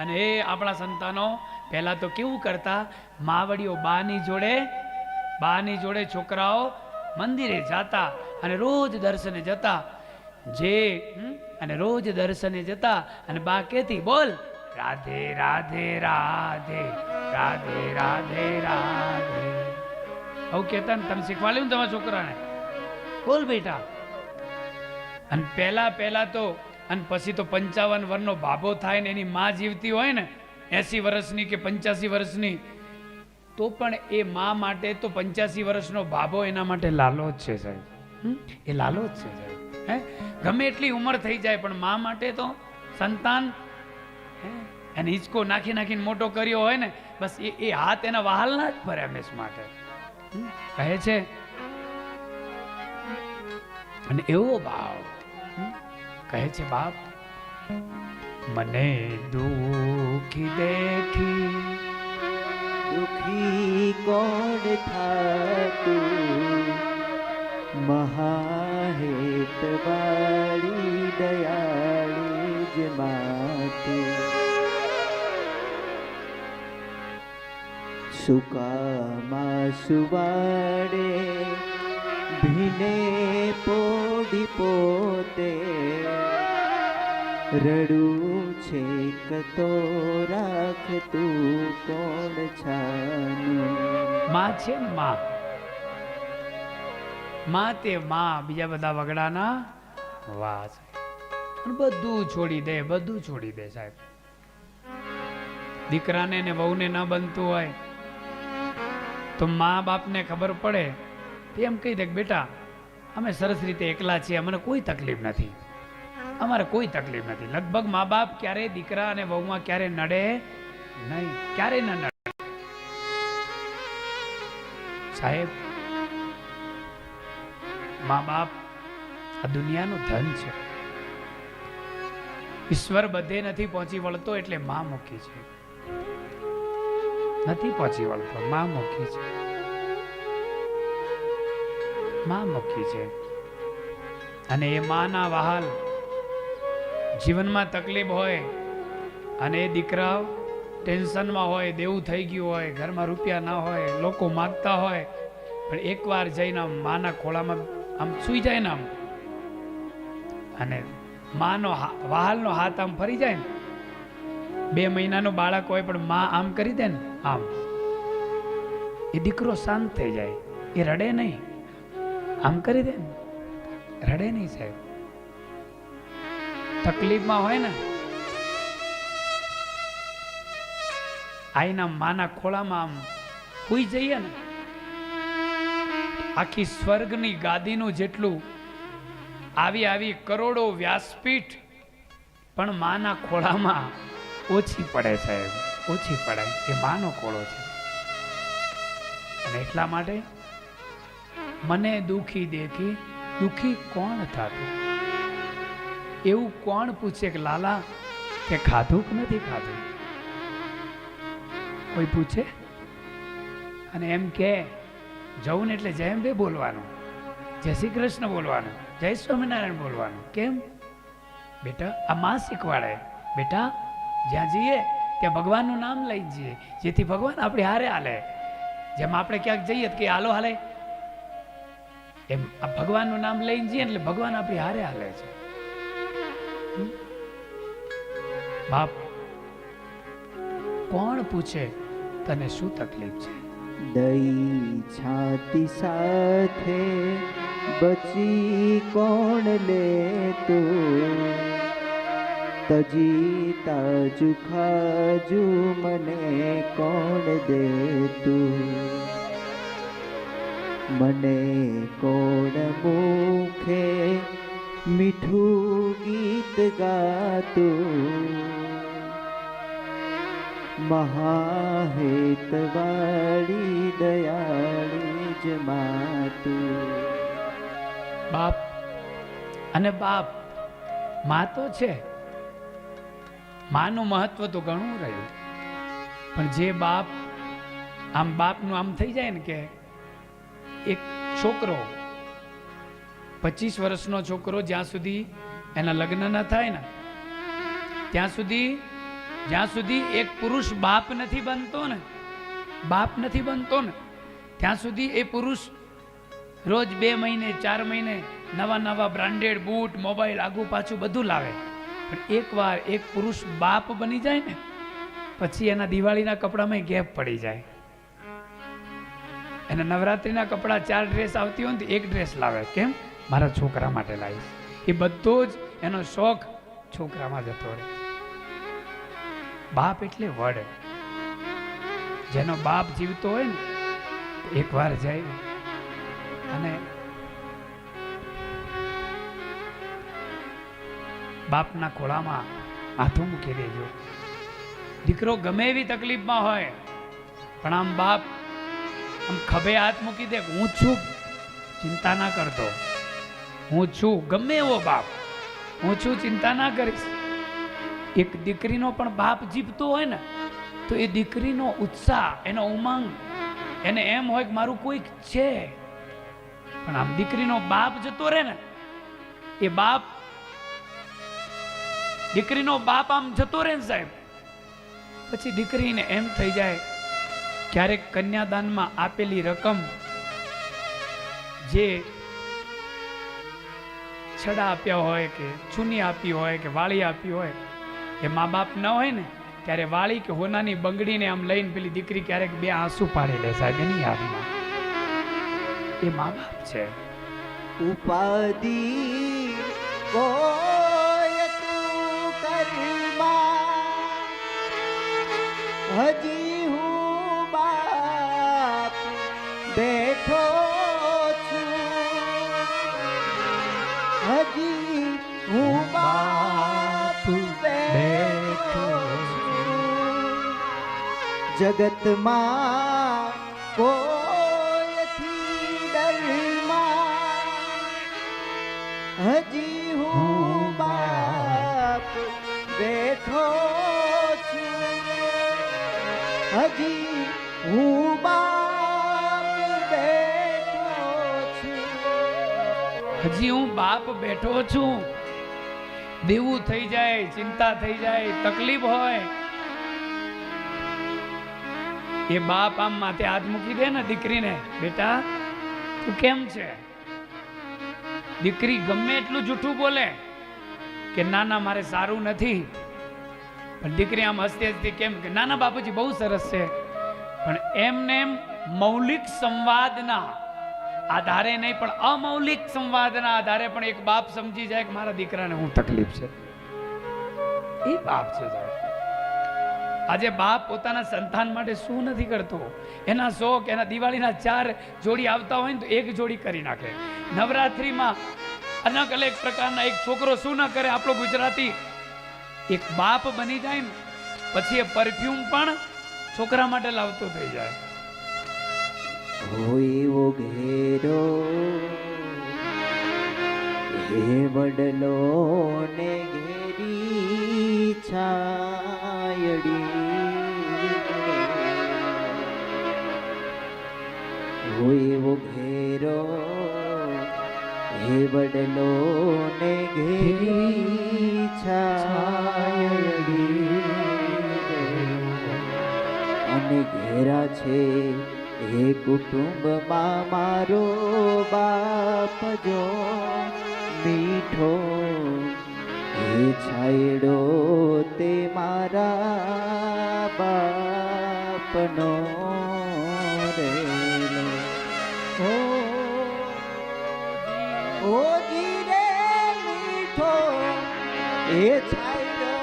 અને એ આપણા સંતાનો પહેલા તો કેવું કરતા? માવડીઓ બાની જોડે બાની જોડે છોકરાઓ મંદિરે જાતા અને રોજ દર્શને જતા. જે અને રોજ દર્શને જતા અને બા કહેતી, બોલ, રાધે રાધે રાધે રાધે રાધે રાધે. આવું કહેતા ને તમે શીખવાડ્યું તમારા છોકરાને. બોલ બેટા. અને પહેલા પહેલા તો અને પછી તો પંચાવન વર્ષનો બાબો થાય ને એની માં જીવતી હોય ને, એસી વર્ષની કે પંચ્યાસી વર્ષની, તો પણ એ મા માટે તો પંચ્યાસી વર્ષનો બાબો એના માટે લાલો જ છે સાહેબ? એ લાલો જ છે સાહેબ. હે? ગમે એટલી ઉંમર થઈ જાય, પણ મા માટે તો સંતાન એને હિંચકો નાખી નાખીને મોટો કર્યો હોય ને, બસ એ એ હાથ એના વહાલના જ ફરે હંમેશ માટે. કહે છે, અને એવો ભાવ? કહે છે, બાપ, મને દુખી દેખી. દુખી કોણ થાતું? મહાહેત વાળી દયાળી જ માતી સુકામાં સુવાડે ભીને પોડી પોતે રડું છે કતો રાખતું કોણ છાનું? માં છે ને માં? માં તે માં, બીજા બધા વગડાના વાહ સાહેબ. બધું છોડી દે, બધું છોડી દે સાહેબ. દીકરાને ને વહુને ન બનતું હોય તો મા બાપને ખબર પડે. તો એમ કહી દે બેટા, અમે સરસ રીતે એકલા છીએ, અમને કોઈ તકલીફ નથી. અમારે કોઈ તકલીફ નથી. લગભગ મા બાપ ક્યારે દીકરા અને વહુમાં ક્યારે નડે? નહીં. ક્યારે ન નડે? સાહેબ મા બાપ આ દુનિયાનું ધન છે. ઈશ્વર બધે નથી પહોંચી વળતો એટલે માં મૂકી છે. નથી પહોંચી વળતો, માં મૂકી છે. માં મૂકી છે. અને એ માના વહાલ જીવનમાં તકલીફ હોય અને એ દીકરા ટેન્શનમાં હોય, દેવું થઈ ગયું હોય, ઘરમાં રૂપિયા ના હોય, લોકો માગતા હોય, પણ એકવાર જઈને આમ માના ખોળામાં આમ સૂઈ જાય ને આમ. અને માનો વહાલનો હાથ આમ ફરી જાય ને. બે મહિનાનું બાળક હોય પણ માં આમ કરી દે ને, આમ. એ દીકરો શાંત થઈ જાય, એ રડે નહીં, આમ કરી દે ને. રડે નહીં સાહેબ. તકલીફમાં હોય ને, આઈના માના ખોળામાં આમ હોઈ જઈએ ને, આખી સ્વર્ગની ગાદીનું જેટલું આવી આવી કરોડો વ્યાસપીઠ પણ માના ખોળામાં ઓછી પડે સાહેબ ઓછી પડે, એ માનો ખોળો છે. અને એટલા માટે મને દુખી દેખી, દુખી કોણ થતું? એવું કોણ પૂછે કે, લાલા કે ખાધું કે નથી ખાધું? કોઈ પૂછે? અને એમ કે, જવું ને એટલે જય બે બોલવાનું. જય શ્રી કૃષ્ણ બોલવાનું. જય સ્વામિનારાયણ બોલવાનું. કેમ? બેટા, આ માં શીખવાડે. બેટા, જ્યાં જઈએ, ત્યાં ભગવાનનું નામ લઈ જઈએ, જેથી ભગવાન આપણી હારે હાલે. જેમ આપણે ક્યાંક જઈએ કે, હાલો, હાલે. એમ, આ ભગવાનનું નામ લઈને જઈએ એટલે ભગવાન આપણી હારે હાલે છે. બાપ, કોણ પૂછે તને શું તકલીફ છે? દઈ છાતી સાથે બચી કોણ લે તું? તજી તાજુ ખાજુ મને કોણ દે તું? મને કોણ મુખે મીઠું ગીત ગાતું મહાહેતવાળી દયાળી જ માતું બાપ અને બાપ, મા તો છે. માનું મહત્વ તો ઘણું રહ્યું. પણ જે બાપ, આમ બાપનું આમ થઈ જાય ને કે એક છોકરો, પચીસ વર્ષનો છોકરો જ્યાં સુધી એના લગ્ન ન થાય ને, ત્યાં સુધી, જ્યાં સુધી એક પુરુષ બાપ નથી બનતો ને, બાપ નથી બનતો ને, ત્યાં સુધી એ પુરુષ રોજ બે મહિને, ચાર મહિને નવા નવા બ્રાન્ડેડ બૂટ, મોબાઈલ, આગુ પાછું બધું લાવે. પણ એકવાર એક પુરુષ બાપ બની જાય ને, પછી એના દિવાળીના કપડામાં ગેપ પડી જાય. એને નવરાત્રિના કપડાં ચાર ડ્રેસ આવતી હોય ને એક ડ્રેસ લાવે. કેમ? મારા છોકરા માટે લાવીશ. એ બધો જ એનો શોખ છોકરામાં જતો રહે. બાપ એટલે વડ. જેનો બાપ જીવતો હોય ને, એકવાર જાય અને બાપના ખોળામાં હાથું મૂકી દેજો. દીકરો ગમે એવી તકલીફમાં હોય, પણ આમ બાપ, આમ ખભે હાથ મૂકી દે હું છું, ચિંતા ના કરતો. હું છું, ગમે એવો બાપ. હું છું, ચિંતા ના કરીશ. એક દીકરીનો પણ બાપ જીવતો હોય ને, તો એ દીકરીનો ઉત્સાહ, એનો ઉમંગ, એને એમ હોય કે મારું કોઈક છે. પણ આમ દીકરીનો બાપ જતો રહે ને, એ બાપ, દીકરીનો બાપ આમ જતો રહે ને સાહેબ. પછી દીકરીને એમ થઈ જાય, ક્યારેક કન્યાદાનમાં આપેલી રકમ જે છડા આપ્યા હોય કે ચૂની આપી હોય કે વાળી આપી હોય, એ મા બાપ ન હોય ને, ત્યારે વાળી કે હોનાની બંગડીને આમ લઈને પેલી દીકરી ક્યારેક બે આંસુ પાડી લે સાહેબ, એની યાદમાં. એ મા બાપ છે. ઉપાધિ કોઈ તું હજી જગતમાં કોઈથી ડરમાં હજી હું બાપ બેઠો છું. હજી હું બાપ બેઠો છું. હજી હું બાપ બેઠો છું. દેવું થઈ જાય ચિંતા થઈ જાય તકલીફ હોય એ બાપ આમ માથે હાથ મૂકી દે ને દીકરીને, બેટા, તું કેમ છે? દીકરી ગમે એટલું જૂઠું બોલે કે ના ના મારે સારું નથી. પણ દીકરી આમ હસતી હસતી કેમ કે ના બાપુજી, બહુ સરસ છે. પણ એમને એમ મૌલિક સંવાદના આધારે નહીં, પણ અમૌલિક સંવાદના આધારે પણ એક બાપ સમજી જાય કે, મારા દીકરાને હું તકલીફ છે. એ બાપ છે સાહેબ. આજે બાપ પોતાના સંતાન માટે શું નથી કરતો? એના શોખ, એના દિવાળીના ચાર જોડી આવતા હોય ને તો એક જોડી કરી નાખે. નવરાત્રિમાં અલગ અલગ પ્રકારના એક છોકરો શું ન કરે? આપણો ગુજરાતી એક બાપ બની જાય ને, પછી એ પરફ્યુમ પણ છોકરા માટે લાવતો થઈ જાય. હોય ઘેરો હે વડલો ને છાયડી હોય એવો ઘેરો, હે વડલો ને ઘેરી છાયડી અને ઘેરા છે એ કુટુંબમાં મારો બાપ જો મીઠો છાયડો તે મારા બાપનો રેલો ઓ ઓ જીરે મીઠો, એ છાયડો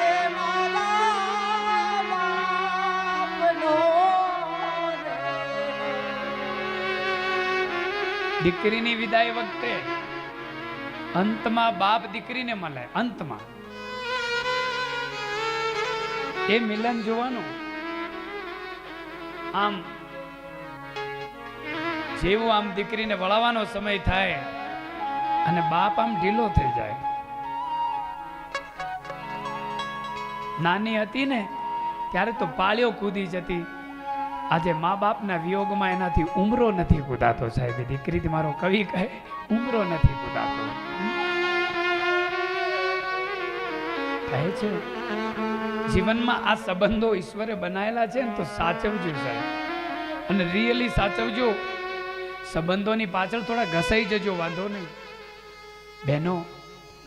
તે મારા બાપનો. દીકરીની વિદાય વખતે અંતમાં બાપ દીકરીને મળે, અંતમાં. એ મિલન જોવાનું. આમ, જેવું આમ દીકરીને વળાવવાનો સમય થાય અને બાપ આમ ઢીલો થઈ જાય. નાની હતી ને, ત્યારે તો પાળ્યો કૂદી જતી. આજે મા બાપના વિયોગમાં એનાથી ઉમરો નથી કૂદાતો સાહેબ. એ દીકરીથી મારો કવિ કહે, ઉમરો નથી કૂદાતો. કહે છે? જીવનમાં આ સંબંધો ઈશ્વરે બનાવેલા છે ને તો સાચવજો સાહેબ. અને રિયલી સાચવજો. સંબંધોની પાછળ થોડા ઘસાઈ જજો, વાંધો નહીં. બહેનો,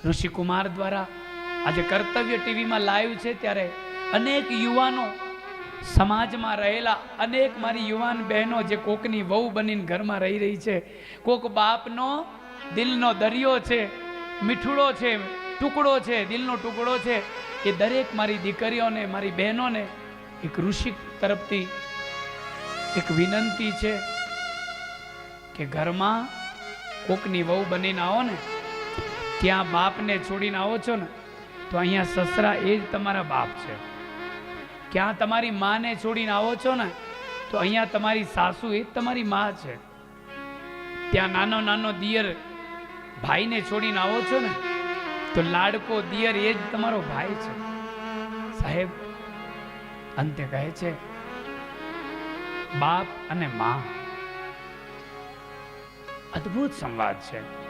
ઋષિકુમાર દ્વારા આજે કર્તવ્ય ટીવીમાં લાઈવ છે ત્યારે અનેક યુવાનો સમાજમાં રહેલા અનેક મારી યુવાન બહેનો જે કોકની વહુ બનીને ઘરમાં રહી રહી છે. કોક બાપનો દિલનો દરિયો છે, મીઠુડો છે ટુકડો છે, દિલનો ટુકડો છે એ દરેક મારી દીકરીઓને, મારી બહેનોને એક ઋષિ તરફથી એક વિનંતી છે કે ઘરમાં કોકની વહુ બનીને આવો ને, ત્યાં બાપને છોડીને આવો છો ને, તો અહીંયા સસરા એ જ તમારા બાપ છે. ક્યાં તમારી માને છોડીને આવો છો ને, તો અહીંયા તમારી સાસુ એ જ તમારી મા છે. ત્યાં નાનો નાનો દિયર ભાઈને છોડીને આવો છો ને તો લાડકો દિયર એ જ તમારો ભાઈ છે. સાહેબ, અંતે કહે છે, બાપ અને મા. અદ્ભુત સંવાદ છે.